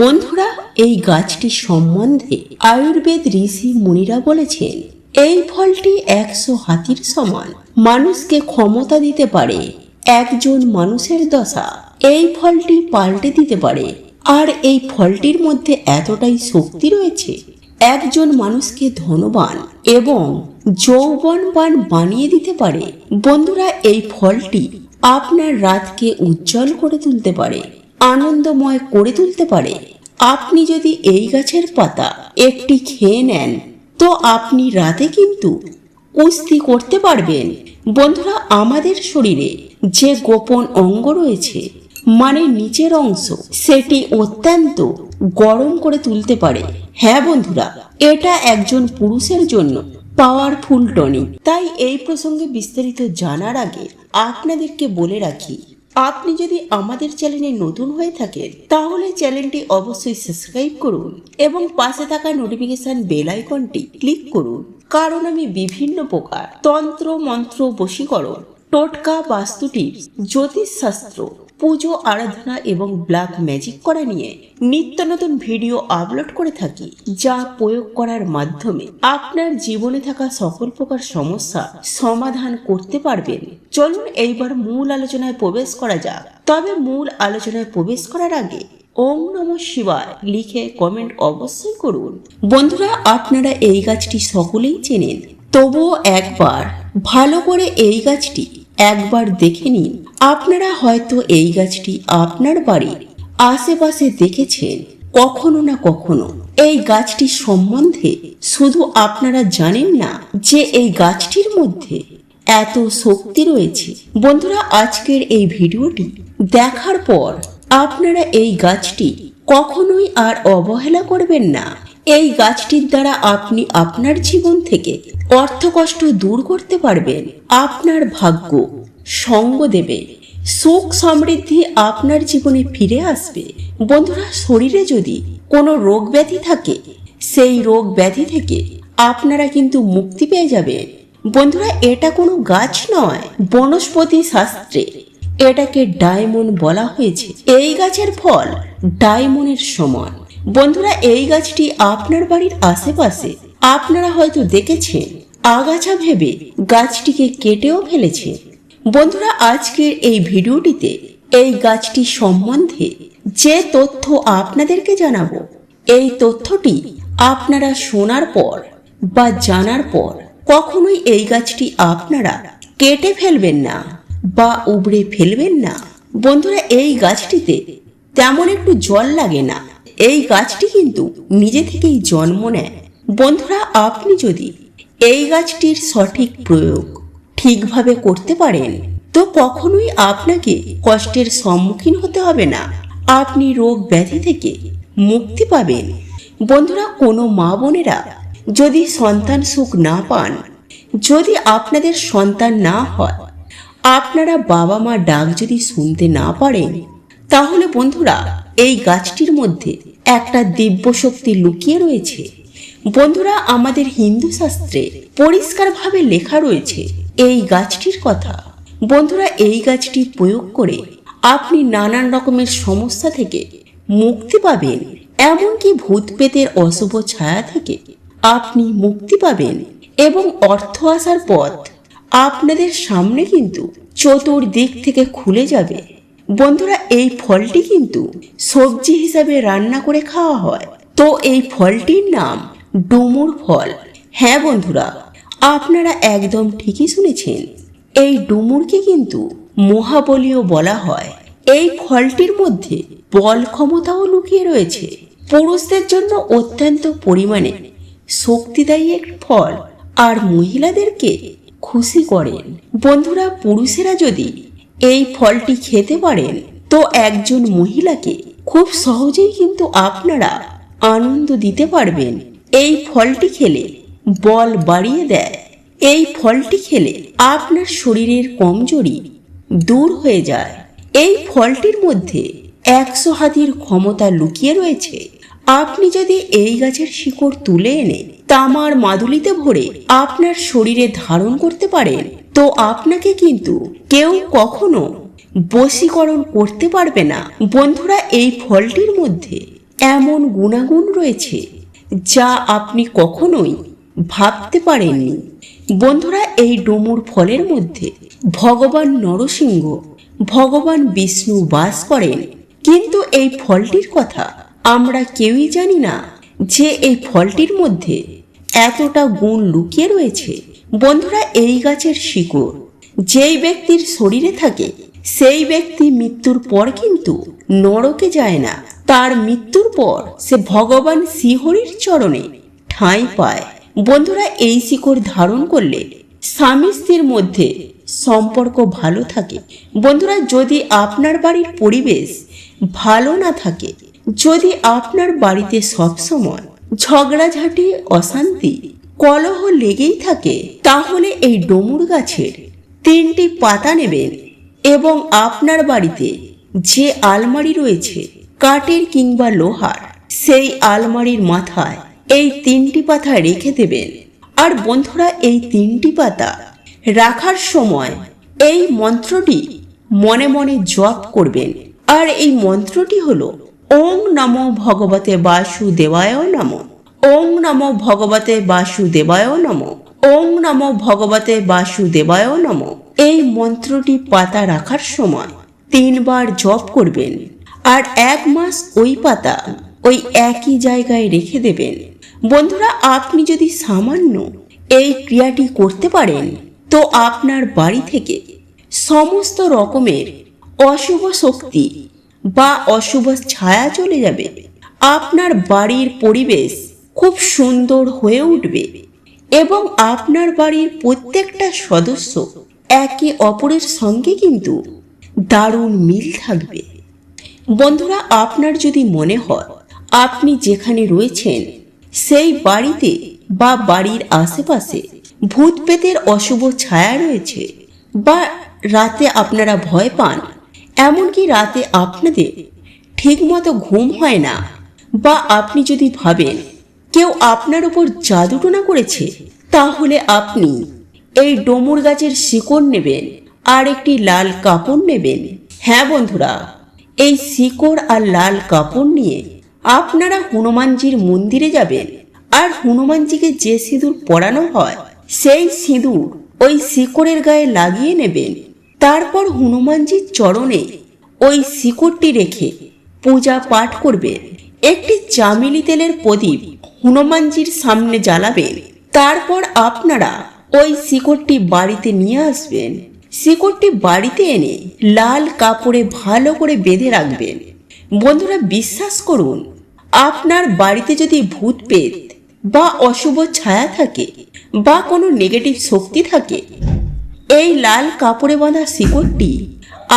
বন্ধুরা, এই গাছটি সম্বন্ধে আয়ুর্বেদ ঋষি মুনিরা বলেছেন, এই ফলটি একশো হাতির সমান। মানুষকে ক্ষমতা দিতে পারে একজন মানুষের দশা। এই ফলটি পাল্টে দিতে পারে। আর এই ফলটির মধ্যে এতটাই শক্তি রয়েছে, একজন মানুষকে ধনবান এবং যৌবনবান বানিয়ে দিতে পারে। বন্ধুরা, এই ফলটি আপনার রাতকে উজ্জ্বল করে তুলতে পারে। আনন্দময় করে তুলতে পারে। আপনি যদি এই গাছের পাতা একটি খেয়ে নেন, তো আপনি রাতে কিন্তু কুস্তি করতে পারবেন। বন্ধুরা, আমাদের শরীরে যে গোপন অঙ্গ রয়েছে মানে নিচের অংশ, সেটি অত্যন্ত গরম করে তুলতে পারে। হ্যাঁ বন্ধুরা, এটা একজন পুরুষের জন্য পাওয়ারফুল টনিক তাই এই প্রসঙ্গে বিস্তারিত জানার আগে আপনাদেরকে বলে রাখি আপনি যদি আমাদের চ্যানেলে নতুন হয়ে থাকেন, তাহলে চ্যানেলটি অবশ্যই সাবস্ক্রাইব করুন এবং পাশে থাকা নোটিফিকেশন বেল আইকনটি ক্লিক করুন। কারণ আমি বিভিন্ন প্রকার তন্ত্র, মন্ত্র, বশীকরণ, টোটকা, বাস্তু টিপস জ্যোতিষশাস্ত্র পুজো, আরাধনা এবং ব্ল্যাক ম্যাজিক করা নিয়ে নিত্য নতুন ভিডিও আপলোড করে থাকি, যা প্রয়োগ করার মাধ্যমে আপনার জীবনে থাকা সকল প্রকার সমস্যা সমাধান করতে পারবেন। চলুন এইবার মূল আলোচনায় প্রবেশ করা যাক। তবে মূল আলোচনায় প্রবেশ করার আগে ওম নম শিবায় লিখে কমেন্ট অবশ্যই করুন। বন্ধুরা, আপনারা এই গাছটি সকলেই চেনেন। তবুও একবার ভালো করে এই গাছটি একবার দেখে নিন। আপনারা হয়তো এই গাছটি আপনার বাড়ির আশেপাশে দেখেছেন, কখনো না কখনো। এই গাছটি সম্বন্ধে শুধু আপনারা জানেন না যে এই গাছটির মধ্যে এত শক্তি রয়েছে। বন্ধুরা, আজকের এই ভিডিওটি দেখার পর আপনারা এই গাছটি কখনোই আর অবহেলা করবেন না। এই গাছটির দ্বারা আপনি আপনার জীবন থেকে অর্থকষ্ট দূর করতে পারবেন। আপনার ভাগ্য সঙ্গ দেবে। সুখ সমৃদ্ধি আপনার জীবনে ফিরে আসবে। বন্ধুরা, শরীরে যদি কোনো রোগ ব্যাধি থাকে, সেই রোগ ব্যাধি থেকে আপনারা কিন্তু মুক্তি পেয়ে যাবেন। বন্ধুরা, এটা কোনো গাছ নয়, বনস্পতি শাস্ত্রে এটাকে ডায়মন্ড বলা হয়েছে। এই গাছের ফল ডায়মন্ডের সমান। বন্ধুরা, এই গাছটি আপনার বাড়ির আশেপাশে। আপনারা হয়তো দেখেছেন, আগাছা ভেবে গাছটিকে কেটেও ফেলেছে। বন্ধুরা, আজকের এই ভিডিওটিতে এই গাছটি সম্বন্ধে যে তথ্য আপনাদেরকে জানাব, এই তথ্যটি আপনারা শোনার পর বা জানার পর কখনোই এই গাছটি আপনারা কেটে ফেলবেন না বা উবড়ে ফেলবেন না। বন্ধুরা, এই গাছটিতে তেমন একটু জল লাগে না। এই গাছটি কিন্তু নিজে থেকেই জন্ম নেয়। বন্ধুরা, আপনি যদি এই গাছটির সঠিক প্রয়োগ ঠিকভাবে করতে পারেন, তো কখনোই আপনাকে কষ্টের সম্মুখীন হতে হবে না। আপনি রোগ ব্যাধি থেকে মুক্তি পাবেন। বন্ধুরা, কোনো মা বোনেরা যদি সন্তান সুখ না পান, যদি আপনাদের সন্তান না হয়, আপনারা বাবা মা ডাক যদি শুনতে না পারেন, তাহলে বন্ধুরা এই গাছটির মধ্যে একটা দিব্য শক্তি লুকিয়ে রয়েছে। বন্ধুরা, আমাদের হিন্দু শাস্ত্রে পরিষ্কারভাবে লেখা রয়েছে এই গাছটির কথা। বন্ধুরা, এই গাছটি প্রয়োগ করে আপনি নানান রকমের সমস্যা থেকে মুক্তি পাবেন। এমনকি ভূত পেতের অশুভ ছায়া থেকে আপনি মুক্তি পাবেন এবং অর্থ আসার পথ আপনাদের সামনে কিন্তু চতুর্দিক থেকে খুলে যাবে। বন্ধুরা, এই ফলটি কিন্তু সবজি হিসাবে রান্না করে খাওয়া হয়। তো এই ফলটির নাম ডুমুর ফল। হ্যাঁ বন্ধুরা, আপনারা একদম ঠিকই শুনেছেন। এই ডুমুরকে কিন্তু মহাবলীয় বলা হয়। এই ফলটির মধ্যে বল ক্ষমতাও লুকিয়ে রয়েছে। পুরুষদের জন্য অত্যন্ত পরিমাণে শক্তিদায়ী এক ফল, আর মহিলাদেরকে খুশি করেন। বন্ধুরা, পুরুষেরা যদি এই ফলটি খেতে পারেন। তো একজন মহিলাকে খুব সহজেই কিন্তু আপনারা আনন্দ দিতে পারবেন। এই ফলটি খেলে বল বাড়িয়ে দেয়। এই ফলটি খেলে আপনার শরীরের কমজোরি দূর হয়ে যায়। এই ফলটির মধ্যে একশো হাতির ক্ষমতা লুকিয়ে রয়েছে। আপনি যদি এই গাছের শিকড় তুলে এনে তামার মাদুলিতে ভরে আপনার শরীরে ধারণ করতে পারেন তো আপনাকে কিন্তু কেউ কখনো বশীকরণ করতে পারবে না। বন্ধুরা, এই ফলটির মধ্যে এমন গুণাগুণ রয়েছে যা আপনি কখনোই ভাবতে পারেননি। বন্ধুরা, এই ডুমুর ফলের মধ্যে ভগবান নরসিংহ, ভগবান বিষ্ণু বাস করেন। কিন্তু এই ফলটির কথা আমরা কেউই জানি না যে এই ফলটির মধ্যে এতটা গুণ লুকিয়ে রয়েছে। বন্ধুরা, এই গাছের শিকড়, যেই ব্যক্তির শরীরে থাকে, সেই ব্যক্তি মৃত্যুর পর কিন্তু নরকে যায় না। তার মৃত্যুর পর সে ভগবান শ্রীহরির চরণে ঠাঁই পায়। বন্ধুরা, এই শিকড় ধারণ করলে স্বামী স্ত্রীর মধ্যে সম্পর্ক ভালো থাকে। বন্ধুরা, যদি আপনার বাড়ির পরিবেশ ভালো না থাকে, যদি আপনার বাড়িতে সবসময় ঝগড়াঝাটি, অশান্তি, কলহ লেগেই থাকে তাহলে এই ডমুর গাছের তিনটি পাতা নেবেন এবং আপনার বাড়িতে যে আলমারি রয়েছে, কাঠের কিংবা লোহার, সেই আলমারির মাথায় এই তিনটি পাতা রেখে দেবেন। আর বন্ধুরা, এই তিনটি পাতা রাখার সময় এই মন্ত্রটি মনে মনে জপ করবেন। আর এই মন্ত্রটি হলো ওং নমো ভগবতে বাসুদেবায় নমঃ। ওং নমো ভগবতে বাসুদেবায় নমঃ। ওং নমো ভগবতে বাসুদেবায় নমঃ। এই মন্ত্রটি পাতা রাখার সময় তিনবার জপ করবেন আর এক মাস ওই পাতা ওই একই জায়গায় রেখে দেবেন। বন্ধুরা, আপনি যদি সামান্য এই ক্রিয়াটি করতে পারেন, তো আপনার বাড়ি থেকে সমস্ত রকমের অশুভ শক্তি বা অশুভ ছায়া চলে যাবে। আপনার বাড়ির পরিবেশ খুব সুন্দর হয়ে উঠবে। এবং আপনার বাড়ির প্রত্যেকটা সদস্য একে অপরের সঙ্গে কিন্তু দারুণ মিল থাকবে। বন্ধুরা, আপনার যদি মনে হয় আপনি যেখানে রয়েছেন, সেই বাড়িতে বা বাড়ির আশেপাশে ভূত পেতের অশুভ ছায়া রয়েছে বা রাতে আপনারা ভয় পান, এমনকি রাতে আপনাদের ঠিকমতো ঘুম হয় না বা আপনি যদি ভাবেন কেউ আপনার উপর জাদুটোনা করেছে, তাহলে আপনি এই ডমুর গাছের শিকড় নেবেন আর একটি লাল কাপড় নেবেন। হ্যাঁ বন্ধুরা, এই শিকড় আর লাল কাপড় নিয়ে আপনারা হনুমানজির মন্দিরে যাবেন আর হনুমানজিকে যে সিঁদুর পরানো হয়, সেই সিঁদুর ওই শিকড়ের গায়ে লাগিয়ে নেবেন। তারপর হনুমানজির চরণে ওই শিকড়টি রেখে পূজা পাঠ করবেন। একটি চামেলি তেলের প্রদীপ হনুমানজির সামনে জ্বালাবেন তারপর আপনারা ওই শিকড়টি বাড়িতে নিয়ে আসবেন। শিকড়টি বাড়িতে এনে লাল কাপড়ে ভালো করে বেঁধে রাখবেন। বন্ধুরা, বিশ্বাস করুন, আপনার বাড়িতে যদি ভূত পেত বা অশুভ ছায়া থাকে বা কোনো নেগেটিভ শক্তি থাকে, এই লাল কাপড়ে বাঁধা শিকড়টি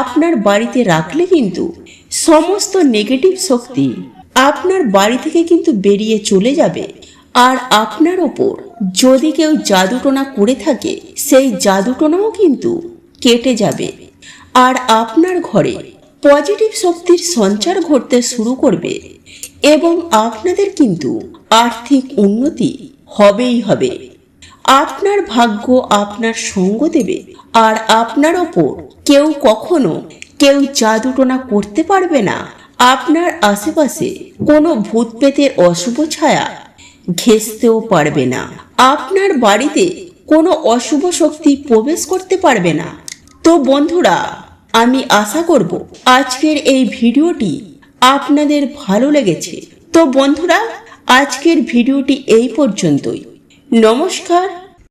আপনার বাড়িতে রাখলে কিন্তু সমস্ত নেগেটিভ শক্তি আপনার বাড়ি থেকে কিন্তু বেরিয়ে চলে যাবে। আর আপনার ওপর যদি কেউ জাদুটোনা করে থাকে, সেই জাদুটোনাও কিন্তু কেটে যাবে। আর আপনার ঘরে পজিটিভ শক্তির সঞ্চার ঘটতে শুরু করবে এবং আপনাদের কিন্তু আর্থিক উন্নতি হবেই হবে। আপনার ভাগ্য আপনার সঙ্গ দেবে আর আপনার ওপর কেউ কখনো কেউ জাদুটোনা করতে পারবে না। আপনার আশেপাশে কোনো ভূত পেতের অশুভ ছায়া ঘেঁষতেও পারবে না। আপনার বাড়িতে কোনো অশুভ শক্তি প্রবেশ করতে পারবে না। তো বন্ধুরা, আমি আশা করব আজকের এই ভিডিওটি আপনাদের ভালো লেগেছে। তো বন্ধুরা, আজকের ভিডিওটি এই পর্যন্তই। নমস্কার